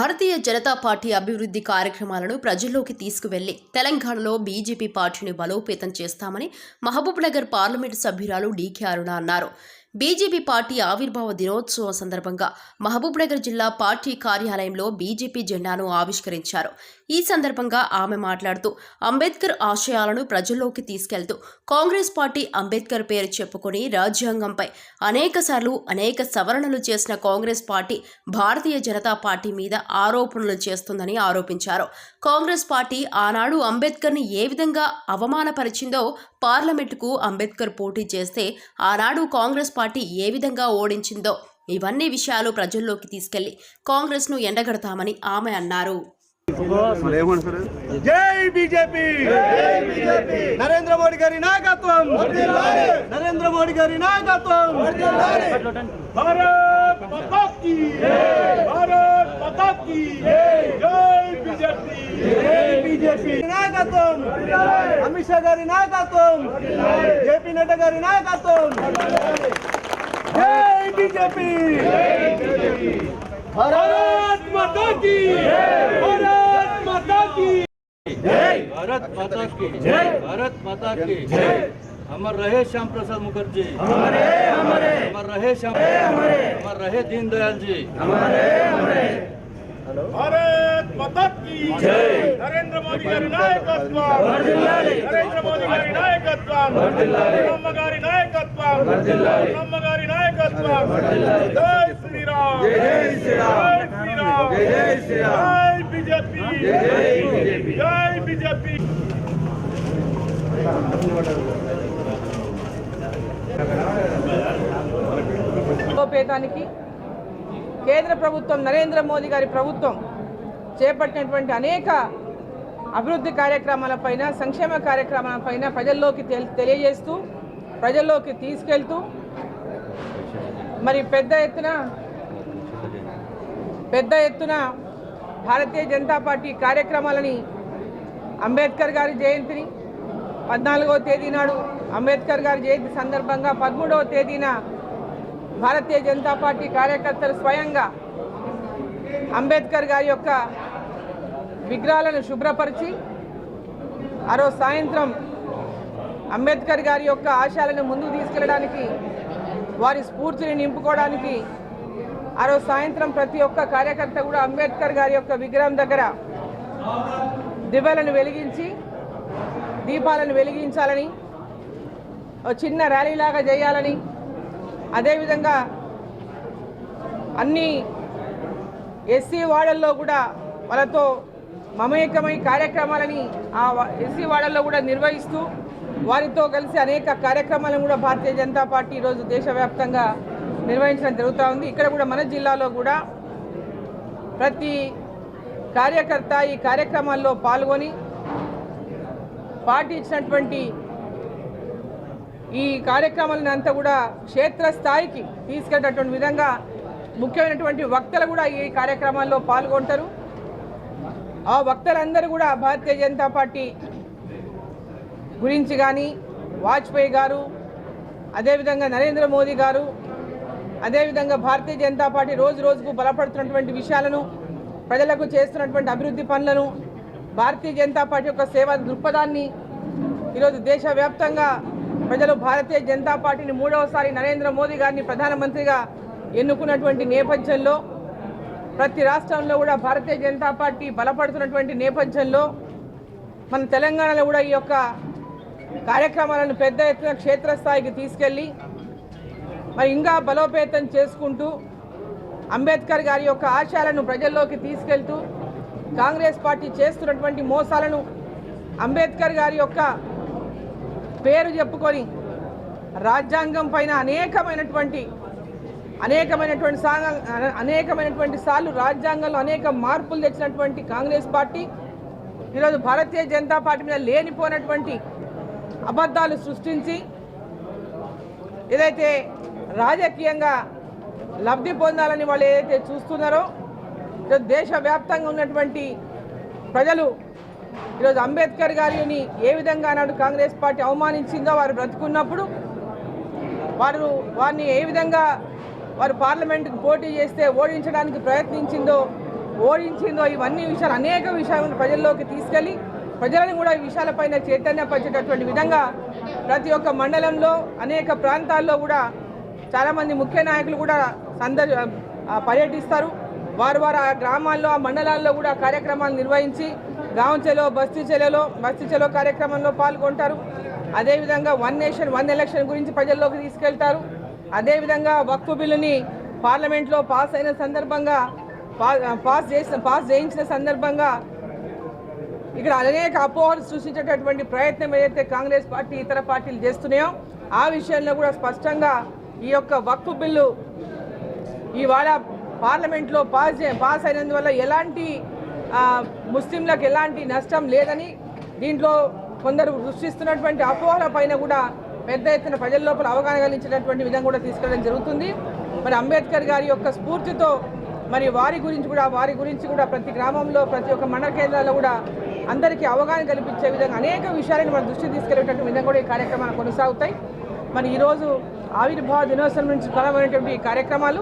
ঘর భారతీయ జనతా పార్టీ అభివృద్ధి కార్యక్రమాలను ప్రజల్లోకి తీసుకువెళ్ళి తెలంగాణలో బీజేపీ పార్టీని బలోపేతం చేస్తామని మహబూబ్నగర్ పార్లమెంటు సభ్యురాలు డీకే అరుణ అన్నారు. బీజేపీ పార్టీ ఆవిర్భావ దినోత్సవం సందర్భంగా మహబూబ్నగర్ జిల్లా పార్టీ కార్యాలయంలో బీజేపీ జెండాను ఆవిష్కరించారు. ఈ సందర్భంగా ఆమె మాట్లాడుతూ అంబేద్కర్ ఆశయాలను ప్రజల్లోకి తీసుకెళ్తూ కాంగ్రెస్ పార్టీ అంబేద్కర్ పేరు చెప్పుకొని రాజ్యాంగంపై అనేకసార్లు అనేక సవరణలు చేసిన Congress party Bharatiya Janata party మీద ఆరోపణలు చేస్తుందని ఆరోపించారు. కాంగ్రెస్ పార్టీ ఆనాడు అంబేద్కర్ని ఏ విధంగా అవమానపరిచిందో పార్లమెంటుకు అంబేద్కర్ పోటీ చేస్తే ఆనాడు కాంగ్రెస్ పార్టీ ఏ విధంగా ఓడించిందో ఇవన్నీ విషయాలు ప్రజల్లోకి తీసుకెళ్ళి కాంగ్రెస్ను ఎండగడతామని ఆమె అన్నారు. జై బీజేపీ! నరేంద్ర మోడీ గారి నాయకత్వం! నరేంద్ర మోడీ గారి నాయకత్వం! భారత్ మాతా కీ భారత్ మాతా కీ జై బీజేపీ జై బీజేపీ నాయకత్వం అమిత్ షా గారి నాయకత్వం జేపీ నడ్డా గారి నాయకత్వం జై బీజేపీ భారత్ మాతా కీ భారత్ మాతా కీ भारत माता की जय भारत माता की जय अमर रहे श्याम प्रसाद मुखर्जी हमारे हमारे अमर रहे श्याम हमारे अमर रहे दीनदयाल जी భారత్ మాతా కీ జై నరేంద్ర మోదీ గారి నాయకత్వం వర్ధిల్లాలి నరేంద్ర మోదీ గారి నాయకత్వం వర్ధిల్లాలి అమ్మ గారి నాయకత్వం వర్ధిల్లాలి అమ్మ గారి నాయకత్వం వర్ధిల్లాలి జై శ్రీరామ్ జై శ్రీరామ్ జై శ్రీరామ్ జై శ్రీరామ్ జై బీజేపీ జై బీజేపీ జై బీజేపీ బలోపేతానికి కేంద్ర ప్రభుత్వం నరేంద్ర మోదీ గారి ప్రభుత్వం చేపట్టినటువంటి అనేక అభివృద్ధి కార్యక్రమాలపైన సంక్షేమ కార్యక్రమాలపైన ప్రజల్లోకి తెల్- తెలియజేస్తూ ప్రజల్లోకి తీసుకెళ్తూ మరి పెద్ద ఎత్తున పెద్ద ఎత్తున భారతీయ జనతా పార్టీ కార్యక్రమాలని అంబేద్కర్ గారి జయంతిని పద్నాలుగవ తేదీ నాడు అంబేద్కర్ గారి జయంతి సందర్భంగా పదమూడవ తేదీన భారతీయ జనతా పార్టీ కార్యకర్తలు స్వయంగా అంబేద్కర్ గారి యొక్క విగ్రహాలను శుభ్రపరిచి ఆరో సాయంత్రం అంబేద్కర్ గారి యొక్క ఆశయాలను ముందుకు తీసుకెళ్ళడానికి వారి స్ఫూర్తిని నింపుకోవడానికి ఆరో సాయంత్రం ప్రతి ఒక్క కార్యకర్త కూడా అంబేద్కర్ గారి యొక్క విగ్రహం దగ్గర దివ్యలను వెలిగించి దీపాలను వెలిగించాలని చిన్న ర్యాలీలాగా చేయాలని అదేవిధంగా అన్ని ఎస్సీ వాడల్లో కూడా వాళ్ళతో మమేకమై కార్యక్రమాలని ఆ ఎస్సీ వాడల్లో కూడా నిర్వహిస్తూ వారితో కలిసి అనేక కార్యక్రమాలను కూడా భారతీయ జనతా పార్టీ ఈరోజు దేశవ్యాప్తంగా నిర్వహించడం జరుగుతూ ఉంది. ఇక్కడ కూడా మన జిల్లాలో కూడా ప్రతి కార్యకర్త ఈ కార్యక్రమాల్లో పాల్గొని పార్టీ ఇచ్చినటువంటి ఈ కార్యక్రమాలను అంతా కూడా క్షేత్రస్థాయికి తీసుకెళ్ళేటటువంటి విధంగా ముఖ్యమైనటువంటి వక్తలు కూడా ఈ కార్యక్రమాల్లో పాల్గొంటారు. ఆ వక్తలందరూ కూడా భారతీయ జనతా పార్టీ గురించి కానీ వాజ్పేయి గారు అదేవిధంగా నరేంద్ర మోదీ గారు అదేవిధంగా భారతీయ జనతా పార్టీ రోజు రోజుకు బలపడుతున్నటువంటి విషయాలను ప్రజలకు చేస్తున్నటువంటి అభివృద్ధి పనులను భారతీయ జనతా పార్టీ యొక్క సేవా దృక్పథాన్ని ఈరోజు దేశవ్యాప్తంగా ప్రజలు భారతీయ జనతా పార్టీని మూడవసారి నరేంద్ర మోదీ గారిని ప్రధానమంత్రిగా ఎన్నుకున్నటువంటి నేపథ్యంలో ప్రతి రాష్ట్రంలో కూడా భారతీయ జనతా పార్టీ బలపడుతున్నటువంటి నేపథ్యంలో మన తెలంగాణలో కూడా ఈ యొక్క కార్యక్రమాలను పెద్ద ఎత్తున క్షేత్రస్థాయికి తీసుకెళ్ళి మరి ఇంకా బలోపేతం చేసుకుంటూ అంబేద్కర్ గారి యొక్క ఆశయాలను ప్రజల్లోకి తీసుకెళ్తూ కాంగ్రెస్ పార్టీ చేస్తున్నటువంటి మోసాలను అంబేద్కర్ గారి యొక్క పేరు చెప్పుకొని రాజ్యాంగం పైన అనేకమైనటువంటి అనేకమైనటువంటి సాంగ అనేకమైనటువంటి సార్లు రాజ్యాంగంలో అనేక మార్పులు తెచ్చినటువంటి కాంగ్రెస్ పార్టీ ఈరోజు భారతీయ జనతా పార్టీ మీద లేనిపోయినటువంటి అబద్ధాలు సృష్టించి ఏదైతే రాజకీయంగా లబ్ధి పొందాలని వాళ్ళు ఏదైతే చూస్తున్నారో దేశవ్యాప్తంగా ఉన్నటువంటి ప్రజలు ఈరోజు అంబేద్కర్ గారిని ఏ విధంగా నాడు కాంగ్రెస్ పార్టీ అవమానించిందో వారు బ్రతుకున్నప్పుడు వారు వారిని ఏ విధంగా వారు పార్లమెంటుకు పోటీ చేస్తే ఓడించడానికి ప్రయత్నించిందో ఓడించిందో ఇవన్నీ విషయాలు అనేక విషయాలను ప్రజల్లోకి తీసుకెళ్ళి ప్రజలను కూడా ఈ విషయాలపైన చైతన్యపరిచేటటువంటి విధంగా ప్రతి ఒక్క మండలంలో అనేక ప్రాంతాల్లో కూడా చాలామంది ముఖ్య నాయకులు కూడా సందర్ పర్యటిస్తారు. వారు వారు ఆ గ్రామాల్లో ఆ మండలాల్లో కూడా కార్యక్రమాలు నిర్వహించి గాం చెలో బస్తీ చెలలో బస్తీ చెలో కార్యక్రమంలో పాల్గొంటారు. అదేవిధంగా వన్ నేషన్ వన్ ఎలక్షన్ గురించి ప్రజల్లోకి తీసుకెళ్తారు. అదేవిధంగా వక్ఫ్ బిల్లుని పార్లమెంట్లో పాస్ అయిన సందర్భంగా పా- పాస్ చేసిన పాస్ చేయించిన సందర్భంగా ఇక్కడ అనేక అపోహలు సృష్టించేటటువంటి ప్రయత్నం ఏదైతే కాంగ్రెస్ పార్టీ ఇతర పార్టీలు చేస్తున్నాయో ఆ విషయంలో కూడా స్పష్టంగా ఈ యొక్క వక్ఫ్ బిల్లు ఇవాళ పార్లమెంట్లో పాస్ పాస్ అయినందువల్ల ఎలాంటి ముస్లింలకు ఎలాంటి నష్టం లేదని దీంట్లో కొందరు సృష్టిస్తున్నటువంటి అపోహల పైన కూడా పెద్ద ఎత్తున ప్రజల లోపల అవగాహన కలిగించినటువంటి విధంగా కూడా తీసుకెళ్ళడం జరుగుతుంది. మరి అంబేద్కర్ గారి యొక్క స్ఫూర్తితో మరి వారి గురించి కూడా వారి గురించి కూడా ప్రతి గ్రామంలో ప్రతి ఒక్క మండల కేంద్రాల్లో కూడా అందరికీ అవగాహన కల్పించే విధంగా అనేక విషయాలను మన దృష్టి తీసుకెళ్ళేటటువంటి విధంగా కూడా ఈ కార్యక్రమాలు కొనసాగుతాయి. మరి ఈరోజు ఆవిర్భావ దినోత్సవం నుంచి ప్రారంభమైనటువంటి ఈ కార్యక్రమాలు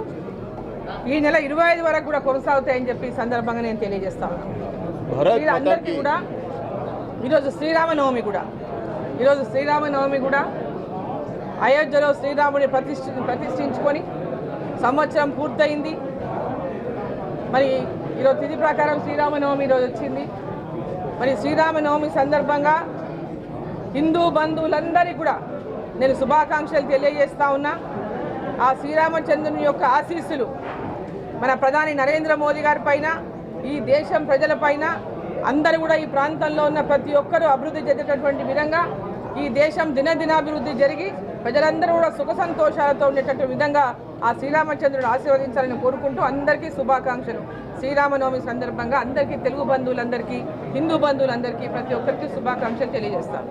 ఈ నెల ఇరవై ఐదు వరకు కూడా కొనసాగుతాయని చెప్పి ఈ సందర్భంగా నేను తెలియజేస్తాను అందరికీ కూడా ఈరోజు శ్రీరామనవమి కూడా. ఈరోజు శ్రీరామనవమి కూడా అయోధ్యలో శ్రీరాముని ప్రతిష్ఠ ప్రతిష్ఠించుకొని సంవత్సరం పూర్తయింది. మరి ఈరోజు తిథి ప్రకారం శ్రీరామనవమి ఈరోజు వచ్చింది. మరి శ్రీరామనవమి సందర్భంగా హిందూ బంధువులందరికీ కూడా నేను శుభాకాంక్షలు తెలియజేస్తా ఉన్నా. ఆ శ్రీరామచంద్రుని యొక్క ఆశీస్సులు మన ప్రధాని నరేంద్ర మోదీ గారి పైన ఈ దేశం ప్రజల పైన అందరూ కూడా ఈ ప్రాంతంలో ఉన్న ప్రతి ఒక్కరూ అభివృద్ధి చెందేటటువంటి విధంగా ఈ దేశం దినదినాభివృద్ధి జరిగి ప్రజలందరూ కూడా సుఖ సంతోషాలతో ఉండేటటువంటి విధంగా ఆ శ్రీరామచంద్రుడు ఆశీర్వదించాలని కోరుకుంటూ అందరికీ శుభాకాంక్షలు. శ్రీరామనవమి సందర్భంగా అందరికీ తెలుగు బంధువులందరికీ హిందూ బంధువులందరికీ ప్రతి ఒక్కరికి శుభాకాంక్షలు తెలియజేస్తాను.